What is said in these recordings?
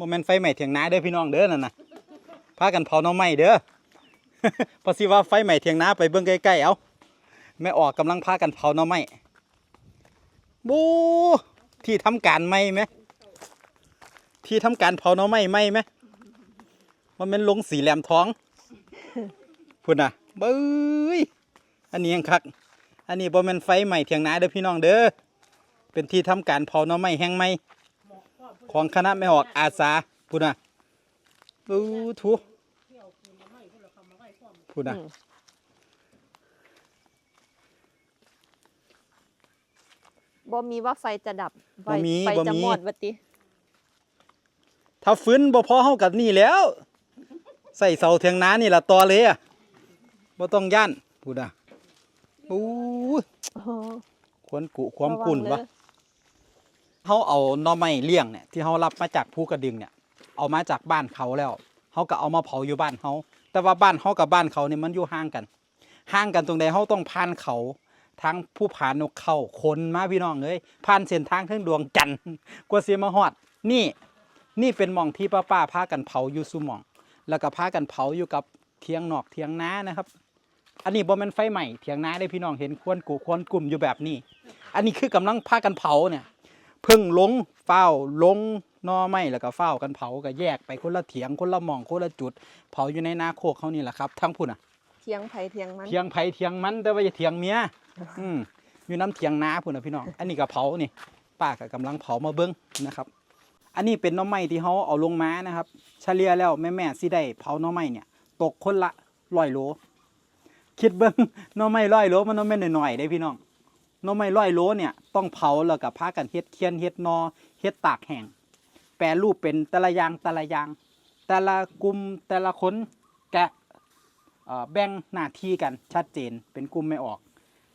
บ่แม่นไฟใหม่เถียงนาเด้อพี่น้องเด้อนั่นนะพากันเผาน่องไม้เด้อพราะสิว่าไฟใหม่เถียงนาไปเบิ่งใกล้ๆเอาแม่ออกกำลังพากันเผาน่องไม้บูที่ทำการไหมไหมที่ทำการเผาน่องไม้ไหมไหมมันเป็นลงสีแหลมท้องพุ่นน่ะเบ้ยอันนี้ยังคัก อันนี้บ่แม่นไฟใหม่เถียงนาเด้อพี่น้องเด้อเป็นที่ทำการเผาน่องไม้แห้งไหม ของคณะไม่ออกอาสาพูดนะดูทุพูดนะอืมบ่มีว่าไฟจะดับไฟบ่มีไฟบ่จะมีหมดวัติถ้าฟื้นบ่พอเฮากับนี่แหล้ว ใส่เสาเทียงนานี่ละต่อเลยอะบ่ต้องย่านพูดนะอู้โอ้โหควรกุความกุ่นระวะง เด้อเฮาเอาหน่อไม้เลี้ยงเนี่ยที่เฮารับมาจากภูกระดึงเนี่ยเอามาจากบ้านเขาแล้วเฮาก็เอามาเผาอยู่บ้านเฮาแต่ว่าบ้านเฮากับบ้านเขาเนี่ยมันอยู่ห่างกันห่างกันตรงใดเฮาต้องผ่านเขาทางผู้ผานกเขาคนมาพี่น้องเอ้ยผ่านเส้นทางเทิงดวงจันทร์กว่าเสิมาฮอด นี่นี่เป็นหม่องที่ป้าป้าพากันเผาอยู่ซุหม่อง แล้วก็พากันเผาอยู่กับเทียงนอกเทียงน้านะครับ อันนี้บ่ม่นไฟใหม่เทียงน้าได้พี่น้องเห็นควรกูควรกลุ่มอยู่แบบนี้ อันนี้คือกำลังพากันเผาเนี่ย เพิ่งลงเฝ้าลงหนอไม้แล้วก็เฝ้ากันเผาก็แยกไปคนละเถียงคนละหม่องคนละจุด เผาอยู่ในนาโคกเขานี่แหละครับทั้งพุ่นอะเทียงไผเทียงมันเถียงไผเถียงมันแต่ว่าอย่าเถียงเมียอืมอยู่น้ำเถียงนาพุ่นนะพี่น้องอันนี้ก็เผานี่ป้าก็กำลังเผามาเบิ้งนะครับ อันนี้เป็นหน้อไม้ที่เขาเอาลงมานะครับเฉลี่ยแล้วแม่แม่ๆสิได้เผาหน้อไม้เนี่ย ตกคนละร้อยโลคิดเบิ้งหน้อไม้ร้อยโลมันหน้อไม้หน่อยๆได้พี่น้องห น้อไม้ร้อยโลเนี่ยต้องเผาแล้วก็พากันเฮ็ดเคียนเฮ็ดนอเฮ็ดตากแห้งแปรรูปเป็นแต่ละอย่างแต่ละอย่าง แต่ละกลุ่มแต่ละคนแกะแบ่งหน้าที่กันชัดเจนเป็นกลุ่มไม่ออก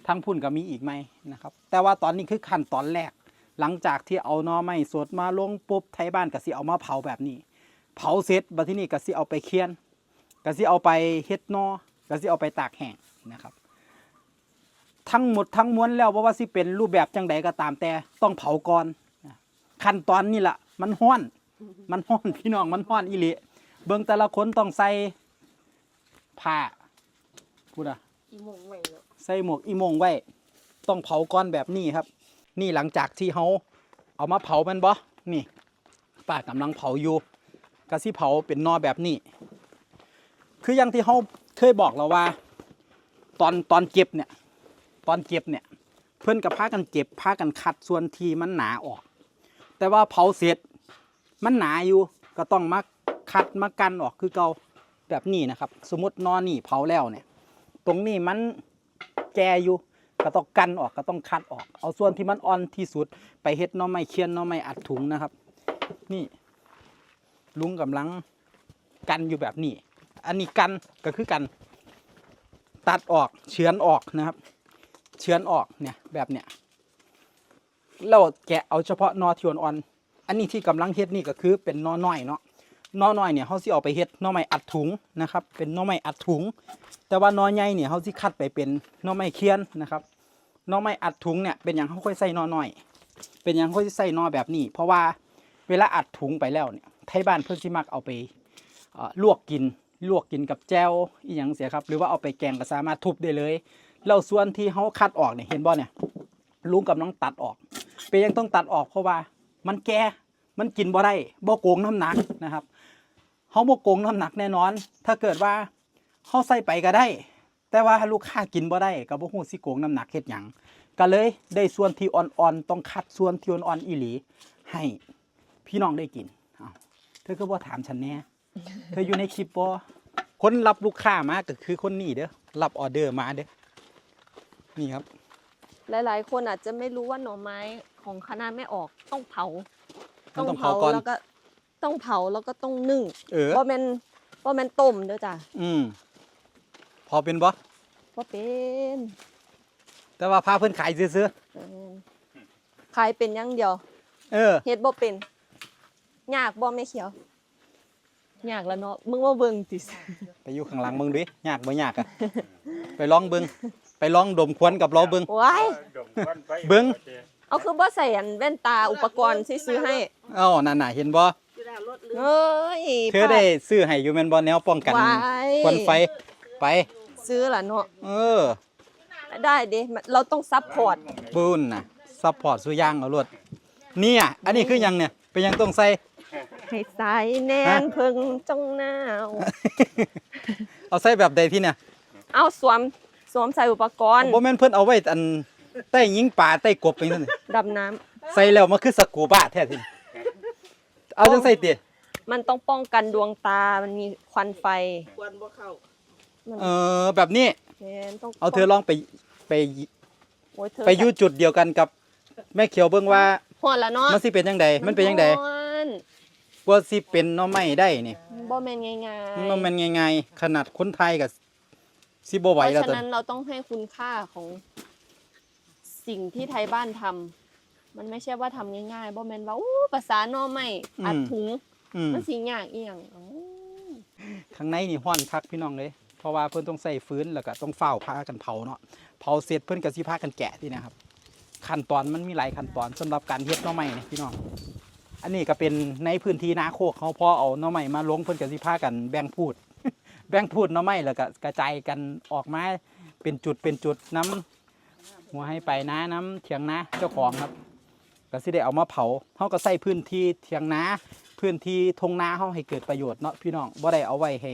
ทั้งพุ่นก็มีอีกไหมนะครับ แต่ว่าตอนนี้คือขั้นตอนแรก หลังจากที่เอานอไม้สดมาลงปุ๊บไทยบ้านก็สิเอามาเผาแบบนี้ เผาเสร็จบัดที่นี่ก็สิเอาไปเคี่ยนก็สิเอาไปเฮ็ดนอก็สิเอาไปตากแห้งนะครับ ทั้งหมดทั้งมวลแล้วบ่ว่าสิเป็นรูปแบบจังใดก็ตามแต่ต้องเผาก่อนขั้นตอนนี่แหละมันห้อน มันห้อนพี่น้องมันห้อนอีหลีเบิ่งแต่ละคนต้องใส่ผ้าพูดอะอีโมงไว้เนาะใส่หมวกอีโมงไว้ ต้องเผาก้อนแบบนี้ครับ นี่หลังจากที่เขาเอามาเผาแมันบ่นี่ป้ากำลังเผาอยู่กะสิเผาเป็นนอแบบนี้ คืออย่างที่เขาเคยบอกเราว่า ตอนตอนเก็บเนี่ย ตอนเก็บเนี่ย เพื่อนกับพากันเก็บพากันคัดส่วนที่มันหนาออก แต่ว่าเผาเสร็จมันหนาอยู่ก็ต้องมาคัดมากันออกคือเกาแบบนี้นะครับ สมมตินอนนี่เผาแล้วเนี่ย ตรงนี้มันแก่อยู่ก็ต้องกันออกก็ต้องคัดออก เอาส่วนที่มันอ่อนที่สุด ไปเฮ็ดน้อไม้เคียนน้อไม้อัดถุงนะครับ นี่ ลุงกำลังกันอยู่แบบนี้ อันนี้กันก็คือกัน ตัดออกเฉือนออกนะครับ เฉือนออกเนี่ยแบบเนี้ยเราแกะเอาเฉพาะนอที่อ่อนๆอันนี้ที่กำลังเฮ็ดนี่ก็คือเป็นนอน้อยเนาะน้อน้อยเนี่ยเขาสิเอาไปเฮ็ดน้อไม้อัดถุงนะครับ เป็นน้อไม้อัดถุง แต่ว่าน้อใหญ่เนี่ยเขาสิคัดไปเป็นน้อไม้เคียนนะครับน้อไม้อัดถุงเนี่ยเป็นอย่างเขาค่อยใส่น้อน้อย เป็นอย่างเขาสิใส่น้อแบบนี้ เพราะว่าเวลาอัดถุงไปแล้วเนี่ยไทยบ้านเพิ่อนสิมักเอาไปลวกกินลวกกินกับแจวอีหยังเสียครับ หรือว่าเอาไปแกงก็สามารถทุบได้เลย แล้วส่วนที่เขาคัดออกเนี่ยเห็นบ่เนี่ยลุงกำลังตัดออก เป็นยังต้องตัดออกเพราะว่า มันแก่มันกินบ่ได้บ่โกงน้ำหนักนะครับเขาบกโกงน้ำหนักแน่นอน ถ้าเกิดว่าเขาใส่ไปก็ได้ แต่ว่าลูกค้ากินบ่ได้ก็บ่ฮู้สิโกงน้ำหนักเฮ็ดหยังก็เลยได้ส่วนที่อ่อนๆต้องคัดส่วนที่อ่อนๆอีหลี ให้พี่น้องได้กินอ้าเธอก็บ่ถามฉันแน่เธออยู่ในคลิปบ่คนรับลูกค้ามาก็คือคนนี้เด้อรับออเดอร์มาเด้อ นี่ครับ หลาย ๆ คนอาจจะไม่รู้ว่าหน่อไม้ของคณะไม่ออกต้องเผา มันต้องเผาก่อน แล้วก็ต้องเผาแล้วก็ต้องนึ่งเออบ่แม่นบ่แม่นต้มเด้อจ้ะอืม พอเป็นบ่บ่เป็นแต่ว่าพาเพิ่นขายซื่อเออขายเป็นอย่างเดียวๆเออ เฮ็ดบ่เป็นยากบ่แม่เขียวยากแล้วเนาะมึงว่าเบิ่งติ ไปอยู่ข้างหลังเบิ่งดิยากบ่ยากอะ ไปลองเบิ่ง ไปลองดมควันกับเราเบิ่งว้ายเบิ่ง เอาคือบ่ใส่อันแว่นตาอุปกรณ์ที่ซื้อให้ เอ้านั่นน่ะเห็นบ่อยู่แล้วรถเรือเอ้ยเธอได้ซื้อให้อยู่แม่นบ่แนวป้องกันไว้ควันไฟไป ซื้อล่ะเนาะเออได้เด้เราต้องซัพพอร์ตบุญน่ะซัพพอร์ตสุย่างเอารวดเนี่ยอันนี้คือหยังเนี่ยเป็นหยังต้องใส่ ให้สายแนนฮะเพิ่งจ้องหน้าเอาใส่แบบใดที่เนี่ยเอาสวม สวมใส่อุปกรณ์บ่แม่นเพิ่นเอาไว้อันใต้ยิงปลาใต้กบไปนั่นนี่ดำน้ำใส่แล้วมันคือสกูบ้าแท้ทีเอาจังใส่ติมันต้องป้องกันดวงตา มันมีควันไฟเออแบบนี้แม่นต้องเอาเธอลองไปไปโอ้ยเธอไปอยู่จุดเดียวกันกับ แม่เขียวเบิ่งว่าฮอดแล้วเนาะมันสิเป็นจังไดมันเป็นจังไดฮ้อนกว่าสิเป็นหน่อไม้ได้นี่บ่แม่นง่ายๆมันมันง่ายๆขนาดคนไทยก็ สิบ่ไหวเพแล้วราะตอฉะนนั้นเราต้องให้คุณค่าของสิ่งที่ไทยบ้านทำมันไม่ใช่ว่าทำง่ายๆบ่แม่นว่าอู้ภาษาหน่อไม้อัดถุงอืมมันสิยากอีหยังเอ้าข้างในนี่ฮ้อนคักพี่น้องเลยเพราะว่าเพิ่นต้องใส่ฟืนแล้วก็ต้องเฝ้าพากันเผาเนาะเผาเสร็จเพิ่นก็สิพากันแกะที่นะครับ ขั้นตอนมันมีหลายขั้นตอนสำหรับการเฮ็ดหน่อไม้นี่พี่น้อง อันนี้ก็เป็นในพื้นที่นาโคกเขาพอเอาหน่อไม้มาลงเพิ่นก็สิพากันแบ่งพูด แบ่งพูดหน่อไม้แล้วก็กระจายกันออกมาเป็นจุดเป็นจุดน้ำหัวให้ไปนะน้ำเถียงนาเจ้าของครับก็สิได้เอามาเผาเขาก็ใส่พื้นที่เถียงนาพื้นที่ทงนาเขาให้เกิดประโยชน์เนาะพี่น้องบ่ได้เอาไว้ให้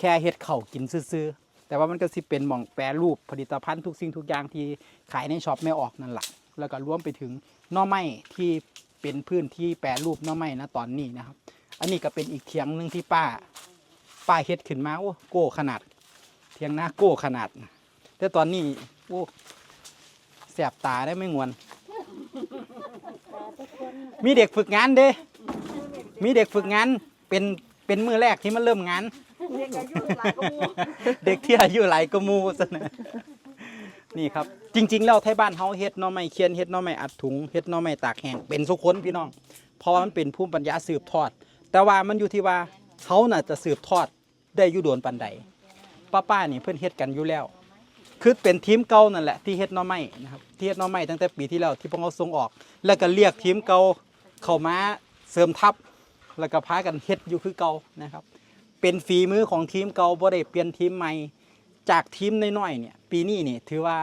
แค่เฮ็ดเข้ากินซื่อแต่ว่ามันก็สิเป็นหม่องแปรรูปผลิตภัณฑ์ทุกสิ่งทุกอย่างที่ขายในช็อปไม่ออกนั่นแหละแล้วก็รวมไปถึงน่อไม้ที่เป็นพื้นที่แปรรูปน่อไม้นะตอนนี้นะครับ อันนี้ก็เป็นอีกเถียงหนึ่งที่ป้า ป้าเฮ็ดขึ้นมาโอ้โก้ขนาดเถียงนาโก้ขนาดแต่ตอนนี้โอ้แสบตาได้ไม่งวน มีเด็กฝึกงานเด้ มีเด็กฝึกงานเป็นเป็นมือแรกที่มันเริ่มงานเด็กที่อายุหลายก็มูซะนะนี่ครับ จริง ๆ แล้วไทยบ้านเฮาเฮ็ดหน่อไม้เคียนเฮ็ดหน่อไม้อัดถุงเฮ็ดหน่อไม้ตากแห้งเป็นสุคนพี่น้อง เพราะว่ามันเป็นภูมิปัญญาสืบทอด แต่ว่ามันอยู่ที่ว่าเขาน่ะจะสืบทอด ได้อยู่โดนปันใดป้าป้าๆนี่เพิ่อนเฮ็ดกันอยู่แล้ว คือเป็นทีมเก่านั่นแหละที่เฮ็ดน่อไม้นะครับที่เฮ็ดน่อไม้ตั้งแต่ปีที่แล้วที่พวกเขาส่งออก แล้วก็เรียกทีมเก่าเข้ามาเสริมทัพ แล้วก็พากันเฮ็ดอยู่คือเก่านะครับ เป็นฝีมือของทีมเก่าบ่ได้เปลี่ยนทีมใหม่จากทีมน้อยๆเนี่ยปีนี้นี่ถือว่า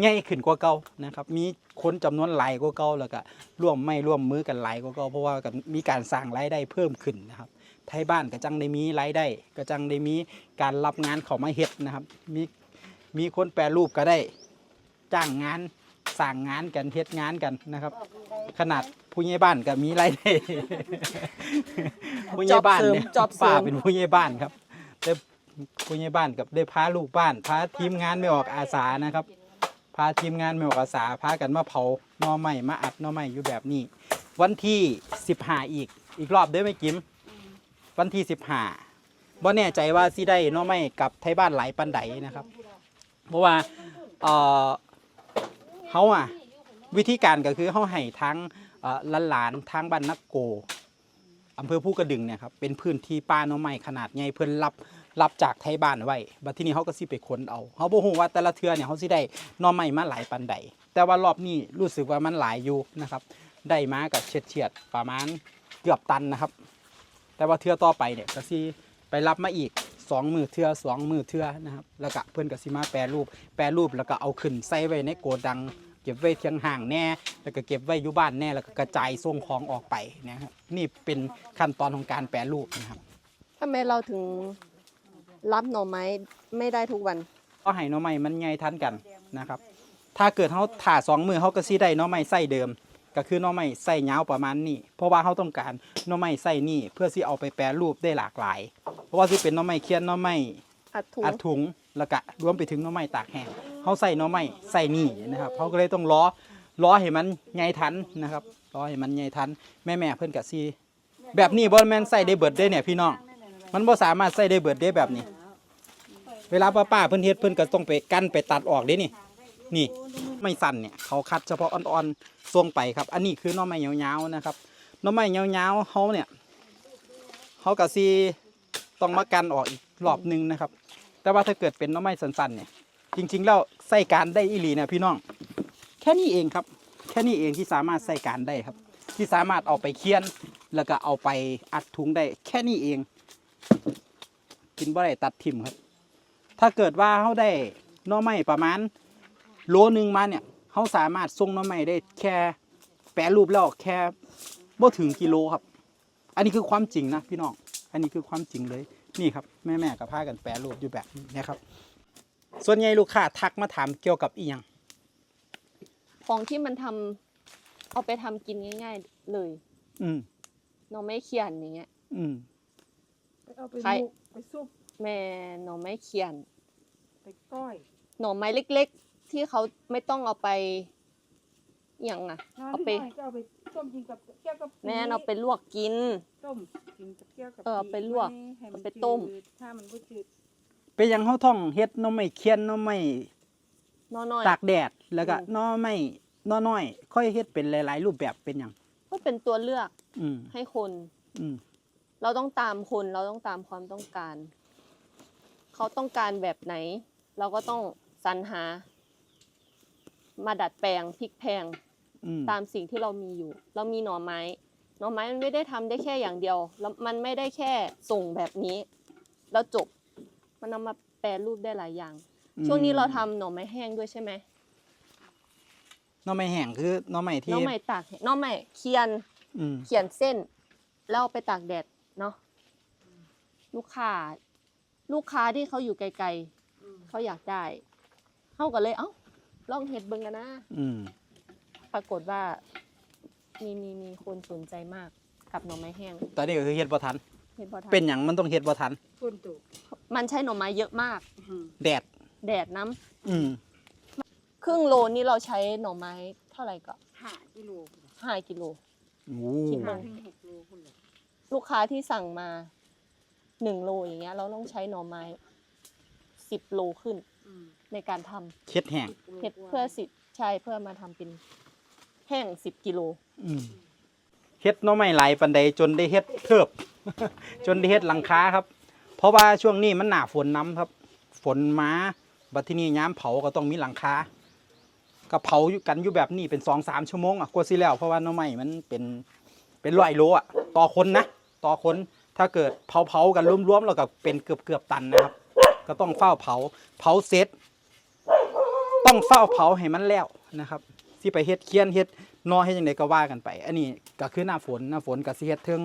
ใหญ่ขึ้นกว่าเก่านะครับ มีคนจำนวนหลายกว่าเก่าแล้วก็ร่วมไม่ร่วมมือกันหลายกว่าเก่าเพราะว่ามีการสร้างรายได้เพิ่มขึ้นนะครับ ไทยบ้านก็จังได้มีรายได้ก็จังได้มีการรับงานเข้ามาเฮ็ดนะครับ มีมีคนแปรรูปก็ได้ จ้างงานสร้างงานกันเฮ็ดงานกันนะครับ ขนาดผู้ใหญ่บ้านก็มีรายได้ผู้ใหญ่บ้านเนี่ยจอบเสริมป้าเป็นผู้ใหญ่บ้านครับได้ผู้ใหญ่บ้านกับได้พาลูกบ้านพาทีมงานไม่ออกอาสานะครับพาทีมงานไม่ออกอาสาพากันมาเผาหน่อไม้มาอัดหน่อไม้อยู่แบบนี้ วันที่สิบห้าอีกอีกรอบเด้อไหม่กิม วันที่สิบห้าบ่แน่ใจว่าสิได้น่อไม้กับไทยบ้านหลายปันใดนะครับ เพราะว่าเออเขาอะวิธีการก็คือเขาให้ทั้งเอ่อหลานๆทางบ้านนักโกอำเภอผู้กระดึงเนี่ยครับเป็นพื้นที่ป่าน่อไม้ขนาดใหญ่เพื่อนรับรับจากไทยบ้านไว้บัดที่นี้เขาก็สิไปค้นเอาเขาบ่ฮู้ว่าแต่ละเทือเนี่ยเขาสิได้น่อไม้มาหลายปันใดแต่ว่ารอบนี้รู้สึกว่ามันหลายอยู่นะครับ ได้มากับเฉียดเฉียดประมาณเกือบตันนะครับ แต่ว่าเทื่อต่อไปเนี่ยก็สิไปรับมาอีกสองมือเทื่อสองมือเทื่อนะครับแล้วก็เพื่อนก็สิมาแปรรูป แปรรูปแล้วก็เอาขึ้นใส่ไว้ในโกดัง เก็บไว้เทียงห่างแน่ แล้วก็เก็บไว้อยู่บ้านแน่แล้วก็กระจายส่งของออกไปนะครับนี่เป็นขั้นตอนของการแปรรูปนะครับทำไมเราถึงรับหน่อไม้ไม่ได้ทุกวันก็ให้หน่อไม้มันใหญ่ทันกันนะครับ ถ้าเกิดเขาถ่าสองมือเขาก็สิได้หน่อไม้ไส้เดิม ก็คือหน่อไม้ไส้ยาวประมาณนี้ เพราะว่าเขาต้องการหน่อไม้ไส้นี่เพื่อที่เอาไปแปรรูปได้หลากหลาย เพราะว่าที่เป็นหน่อไม้เคียนหน่อไม้อัดถุงอัดถุงแล้วก็รวมไปถึงหน่อไม้ตากแห้งเขาใส่หน่อไม้ใส่นี่นะครับเขาก็เลยต้องล้อล้อให้มันใหญ่ทันนะครับล้อให้มันใหญ่ทันแม่แม่ๆเพิ่นกะซีแบบนี้บอลแมนใส่ได้เบิดได้เนี่ยพี่น้อง มันบ่สามารถใส่ได้เบิดได้แบบนี้ เวลาป้าป้าๆเพิ่นเฮ็ดเพิ่นก็ต้องไปกั้นไปตัดออกเด้นี่ นี่ไม่สั่นเนี่ยเขาคัดเฉพาะอ่อนๆส่งไปครับ อันนี้คือน่อไม้ยาวๆนะครับน่อไม้ยาวๆเขาเนี่ยเขากะซีต้องมากันออกอีกรอบหนึงนะครับ แต่ว่าถ้าเกิดเป็นน้อไม้สั้นๆเนี่ย จริง ๆ แล้วใส่การได้อีหลีนะพี่น้อง แค่นี้เองครับ แค่นี้เองที่สามารถใส่การได้ครับ ที่สามารถเอาไปเคี่ยน แล้วก็เอาไปอัดถุงได้ แค่นี้เอง กินบ่ได้ตัดทิมครับ ถ้าเกิดว่าเขาได้น่อไม้ประมาณ โลนึงมาเนี่ยเขาสามารถส่งหน่อไม้ได้แค่แปรรูปแล้วแค่บ่ถึงกิโลครับ อันนี้คือความจริงนะพี่น้อง อันนี้คือความจริงเลยนี่ครับแม่แม่ๆกับพากันแปรรูปอยู่แบบนี้นะครับ ส่วนใหญ่ลูกค้าทักมาถามเกี่ยวกับอีหยังของที่มันทำเอาไปทำกินง่าย ๆ เลย อืมหน่อไม้เขียนอย่างเงี้ย อืมไปเอาไปใครลูกไปซุปแม่หน่อไม้เขียนไปก้อย หน่อไม้เล็กๆ ที่เขาไม่ต้องเอาไปอหย่างอะน้ำเอาไปน้อยก็เอาไปต้มกินกับแก้วกับแม่เอาไปลวกกิน ต้มกินกับแก้วกับเออเอาไปลวกให้นเอาไปต้มจืดถ้ามันก็จืดเป็นหยังเขาท่องเฮ็ดหน้อไม่เคียนหน้อไม่น้อยตากแดดแล้วก็อืม หน้อไม่หน้อน้อยค่อยเฮ็ดเป็นหลาย ๆ รูปแบบเป็นหยังๆก็เป็นตัวเลือกอืมให้คน อืมเราต้องตามคนเราต้องตามความต้องการ เขาต้องการแบบไหน เราก็ต้องสรรหา มาดัดแปลงพลิกแพลงอืมตามสิ่งที่เรามีอยู่ เรามีหน่อไม้ หน่อไม้มันไม่ได้ทำได้แค่อย่างเดียว แล้วมันไม่ได้แค่ส่งแบบนี้ แล้วจบ มันเอามาแปรรูปได้หลายอย่าง ช่วงนี้เราทำหน่อไม้แห้งด้วยใช่ไหมหน้อไม่แห้งคือหน้อไม่หที่น่อไม้ตากแห้งหน่อไม้เคียน อืม เขียนเส้นแล้วเอาไปตากแดดเนาะลูกค้า ลูกค้าที่เขาอยู่ไกลๆเขาอยากได้เขาก็เลยเอ้า ลองเฮ็ดเบิ่งกันนะ อืมปรากฏว่ามีมีมีคนสนใจมากกับหน่อไม้แห้งตอนนี้ก็คือเฮ็ดบ่ทันเฮ็ดบ่ทันเป็นหยังมันต้องเฮ็ดบ่ทันคนตุกมันใช้หน่อไม้เยอะมากแดด แดดน้ำอืมครึ่งโลนี่เราใช้หน่อไม้เท่าไหร่ก็ห้ากิโลห้ากิโล โอ้คิดห้าว่าถึงหกโลคนเลยลูกค้าที่สั่งมาหนึ่งโลอย่างเงี้ย เราต้องใช้หน่อไม้สิบโลขึ้น อืม ในการทำเฮ็ดแห้งสิบโลเห็ดกว่าเพื่อสิใช่เพื่อมาทำเป็นแห้งสิบกิโลอืมเฮ็ดหน้อไม่หลายปานใดจนได้เฮ็ดเทิบ จนได้เฮ็ดหลังคาครับ เพราะว่าช่วงนี้มันหนาฝนน้ำครับ ฝนมาบัดทีนี้ย้ำเผาก็ต้องมีหลังคาก็เผาอยู่กันอยู่แบบนี้เป็นสองสามชั่วโมงอะกว่าสิแล้วเพราะว่าหน้อไม้มันเป็นเป็นร้อยโลอะต่อคนนะต่อคนถ้าเกิดเผาเผาๆกันรวมๆแล้วก็เป็นเกือบเกือบๆตันนะครับ ก็ต้องเฝ้าเผา เผาเสร็จ ต้องเฝ้าเผาให้มันแล้วนะครับที่ไปเฮ็ดเคียนเฮ็ดนอเฮ็ดจังไดก็ว่ากันไป อันนี้ก็คือหน้าฝนหน้าฝนก็สิเฮ็ดเทิง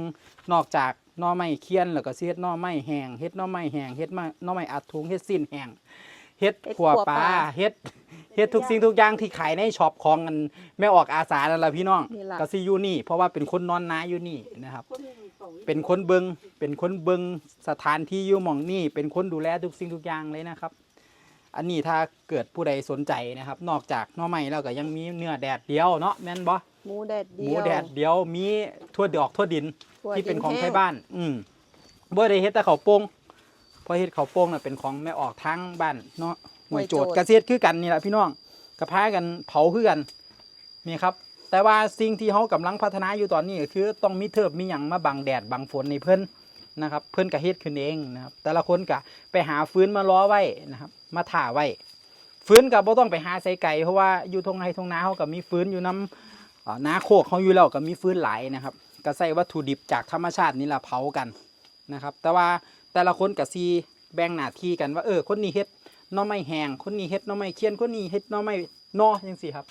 นอกจากหนอไม้เคียนแล้วก็สิเฮ็ดหนอไม้แห้งเฮ็ดหนอไม้แห้งเฮ็ดมาหนอไม้อัดถุงเฮ็ดสิ้นแห้งเฮ็ดเฮ็ดขัวขั่วปลาปลาเฮ็ดเฮ็ดทุกสิ่งทุกอย่างที่ขายในช็อปของกันแม่ออกอาสานั่นล่ะพี่น้องนี่ล่ะก็สิอยู่นี่ เพราะว่าเป็นคนนอนนาอยู่นี่นะครับคนเขาเป็นคนเบิงเป็นคนเบิงสถานที่อยู่หม่องนี่เป็นคนดูแลทุกสิ่งทุกอย่างเลยนะครับ อันนี้ถ้าเกิดผู้ใดสนใจนะครับ นอกจากหน่อไม้แล้วก็ยังมีเนื้อแดดเดียวเนาะแม่นบ่หมูแดดหเดีมูยวแดดเดียวมีทั่วดอกทั่วดิน ถั่วที่เป็นของดิไทแห้ยบ้าน อืมบ่ได้เฮ็ดแต่ข้าวโป่งเพราะเฮ็ดข้าวโป่งน่ะเป็นของแม่ออกทางบ้านเนาะหน่วยโจทย์เกษตรคือกันนี่แหละพี่น้องก็พากันเผาคือกันนี่ครับ แต่ว่าสิ่งที่เขากำลังพัฒนาอยู่ตอนนี้ก็คือต้องมีเทิบมีหยังมาบังแดดบังฝนในเพิ่น นะครับ เพิ่อนก็เฮ็ดขึ้นเองนะครับ แต่ละคนก็ไปหาฟื้นมาล้อไว้นะครับ มาถ่าไว้ฟื้นก็บ่ต้องไปหาใส่ไก่เพราะว่าอยู่ทงไห้ทงนาเขาก็มีฟื้นอยู่นํเอ่อนาโคกเขาอยู่แล้วก็มีฟื้นหลายนะครับก็ใส่วัตถุดิบจากธรรมชาตินี่แหละเผากันนะครับ แต่ว่าแต่ละคนก็ซีแบ่งหน้าที่กันว่าเออคนนี้เฮ็ดน้อไม้แห้งคนนี้เฮ็ดน้อไม้เคียนคนนี้เฮ็ดน้อไม้นอจังซี่ครับ